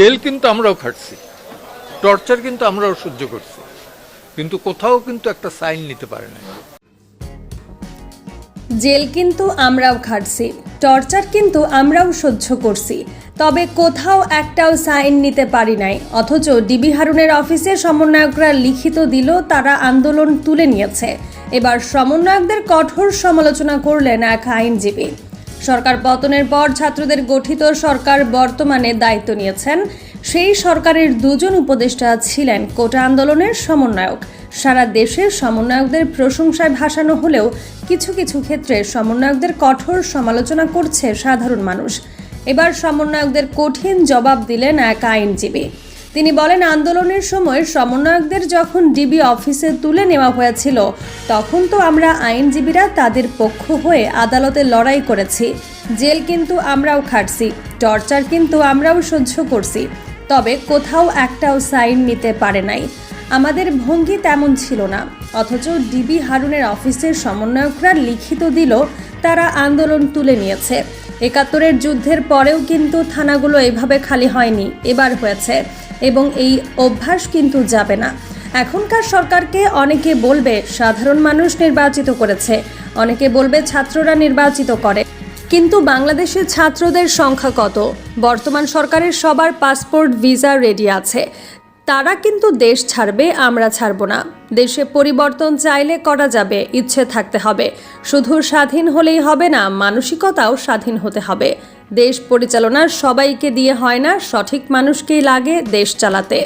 Jail কিন্তু আমরাও খাটছি, torture কিন্তু আমরাও সহ্য করছি, কিন্তু কোথাও কিন্তু একটা সাইন নিতে পারে না জেল কিন্তু আমরাও খাটছি, টর্চার কিন্তু আমরাও সহ্য করছি, তবে কোথাও একটাও সাইন নিতে পারি নাই, অথচ ডিবি হারুনের অফিসে সমন্বয়করা লিখিত দিল তারা আন্দোলন তুলে নিয়েছে। এবার সমন্বয়কদের কঠোর সমালোচনা করলেন এক আইনজীবী। সরকার পতনের পর ছাত্রদের গঠিত সরকার বর্তমানে দায়িত্ব নিয়েছেন। সেই সরকারের দুজন উপদেষ্টা ছিলেন কোটা আন্দোলনের সমন্বয়ক। সারা দেশের সমন্বয়কদের প্রশংসায় ভাসানো হলেও কিছু কিছু ক্ষেত্রে সমন্বয়কদের কঠোর সমালোচনা করছে সাধারণ মানুষ। এবার সমন্বয়কদের কঠিন জবাব দিলেন এক আইনজীবী। তিনি বলেন, আন্দোলনের সময় সমন্বয়কদের যখন ডিবি অফিসে তুলে নেওয়া হয়েছিল, তখন তো আমরা আইনজীবীরা তাদের পক্ষ হয়ে আদালতে লড়াই করেছি। জেল কিন্তু আমরাও খাটছি, টর্চার কিন্তু আমরাও সহ্য করছি। তবে কোথাও একটাও সাইন নিতে পারে নাই। আমাদের ভঙ্গি তেমন ছিল না। অথচ ডিবি হারুনের অফিসের সমন্বয়করা লিখিত দিল তারা আন্দোলন তুলে নিয়েছে। একাত্তরের যুদ্ধের পরেও কিন্তু থানাগুলো এভাবে খালি হয়নি, এবার হয়েছে। এবং এই অভ্যাস কিন্তু যাবে না। এখনকার সরকারকে অনেকে বলবে, সাধারণ মানুষ নির্বাচিত করেছে। অনেকে বলবে, ছাত্ররা নির্বাচিত করে। কিন্তু বাংলাদেশের ছাত্রদের সংখ্যা কত? বর্তমান সরকারের সবার পাসপোর্ট, ভিসা রেডি আছে। তারা কিন্তু দেশ ছাড়বে, আমরা ছাড়ব না। দেশে পরিবর্তন চাইলে করা যাবে, ইচ্ছে থাকতে হবে। শুধু স্বাধীন হলেই হবে না, মানসিকতাও স্বাধীন হতে হবে। দেশ পরিচালনার সবাইকে দিয়ে হয় না, সঠিক মানুষকেই লাগে দেশ চালাতে।